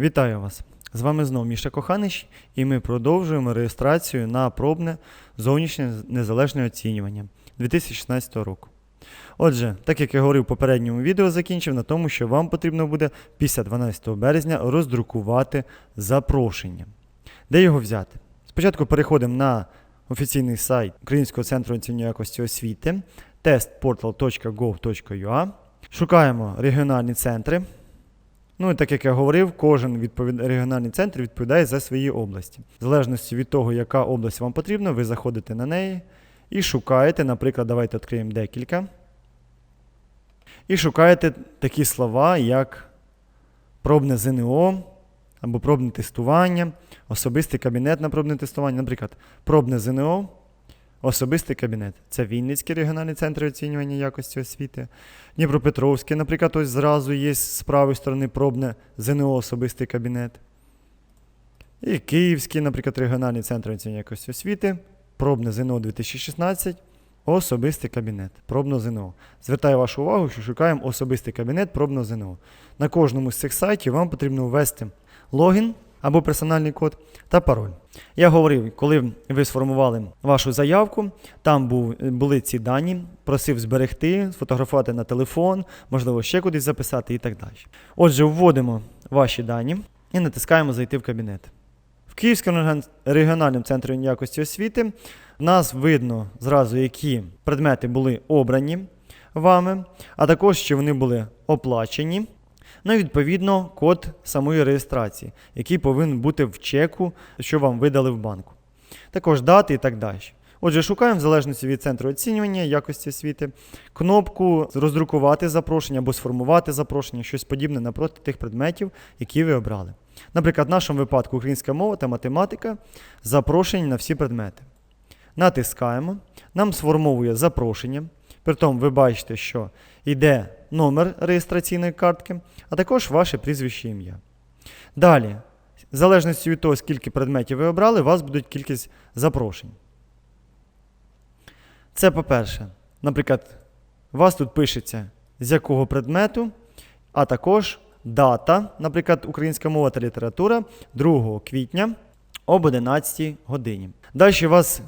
Вітаю вас! З вами знову Міша Коханич, і ми продовжуємо реєстрацію на пробне зовнішнє незалежне оцінювання 2016 року. Отже, так як я говорив в попередньому відео, закінчив на тому, що вам потрібно буде після 12 березня роздрукувати запрошення. Де його взяти? Спочатку переходимо на офіційний сайт Українського центру оцінювання якості освіти testportal.gov.ua. Шукаємо регіональні центри. Ну і так як я говорив, кожен відповід... регіональний центр відповідає за свої області. В залежності від того, яка область вам потрібна, ви заходите на неї і шукаєте, наприклад, давайте відкриємо декілька. І шукаєте такі слова, як пробне ЗНО або пробне тестування, особистий кабінет на пробне тестування. Наприклад, пробне ЗНО, особистий кабінет. Це Вінницький регіональний центр оцінювання якості освіти. Дніпропетровський, наприклад, ось зразу є з правої сторони пробне ЗНО особистий кабінет. І Київський, наприклад, регіональний центр оцінювання якості освіти, пробне ЗНО 2016, особистий кабінет, пробно ЗНО. Звертаю вашу увагу, що шукаємо особистий кабінет пробно ЗНО. На кожному з цих сайтів вам потрібно ввести логін або персональний код та пароль. Я говорив, коли ви сформували вашу заявку, там був, були ці дані, просив зберегти, сфотографувати на телефон, можливо, ще кудись записати і так далі. Отже, вводимо ваші дані і натискаємо Зайти в кабінет. В Київському регіональному центрі якості освіти нас видно зразу, які предмети були обрані вами, а також чи вони були оплачені. Ну і відповідно код самої реєстрації, який повинен бути в чеку, що вам видали в банку. Також дати і так далі. Отже, шукаємо в залежності від центру оцінювання якості освіти кнопку роздрукувати запрошення або сформувати запрошення, щось подібне напроти тих предметів, які ви обрали. Наприклад, в нашому випадку українська мова та математика запрошені на всі предмети. Натискаємо, нам сформовує запрошення. Притом ви бачите, що йде номер реєстраційної картки, а також ваше прізвище ім'я. Далі, в залежності від того, скільки предметів ви обрали, у вас буде кількість запрошень. Це по-перше. Наприклад, у вас тут пишеться з якого предмету, а також дата, наприклад, українська мова та література 2 квітня об 11 годині. Далі вас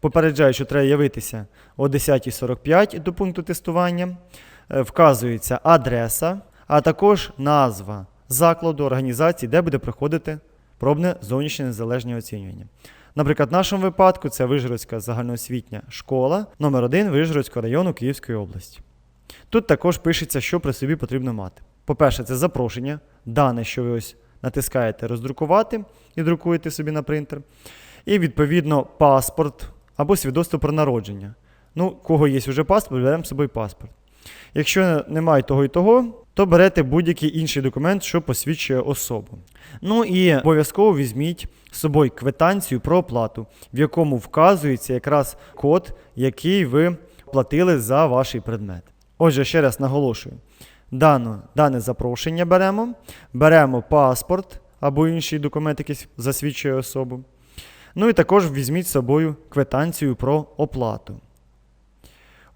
попереджаю, що треба явитися о 10.45 до пункту тестування. Е, Вказується адреса, а також назва закладу, організації, де буде проходити пробне зовнішнє незалежне оцінювання. Наприклад, в нашому випадку це Вижгородська загальноосвітня школа номер 1 Вижгородського району Київської області. Тут також пишеться, що при собі потрібно мати. По-перше, це запрошення, дане, що ви ось натискаєте роздрукувати і друкуєте собі на принтер. І відповідно паспорт або свідоцтво про народження. Ну, кого є вже паспорт, беремо з собою паспорт. Якщо немає того і того, то берете будь-який інший документ, що посвідчує особу. Ну і обов'язково візьміть з собою квитанцію про оплату, в якому вказується якраз код, який ви платили за ваш предмет. Отже, ще раз наголошую: дано, дане запрошення беремо, беремо паспорт або інший документ, який засвідчує особу. Ну і також візьміть з собою квитанцію про оплату.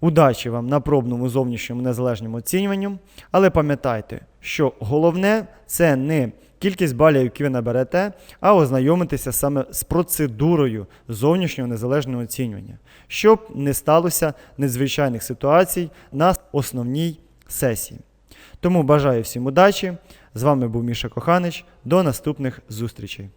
Удачі вам на пробному зовнішньому незалежному оцінюванню, але пам'ятайте, що головне це не кількість балів, які ви наберете, а ознайомитися саме з процедурою зовнішнього незалежного оцінювання, щоб не сталося надзвичайних ситуацій на основній сесії. Тому бажаю всім удачі. З вами був Міша Коханич. До наступних зустрічей.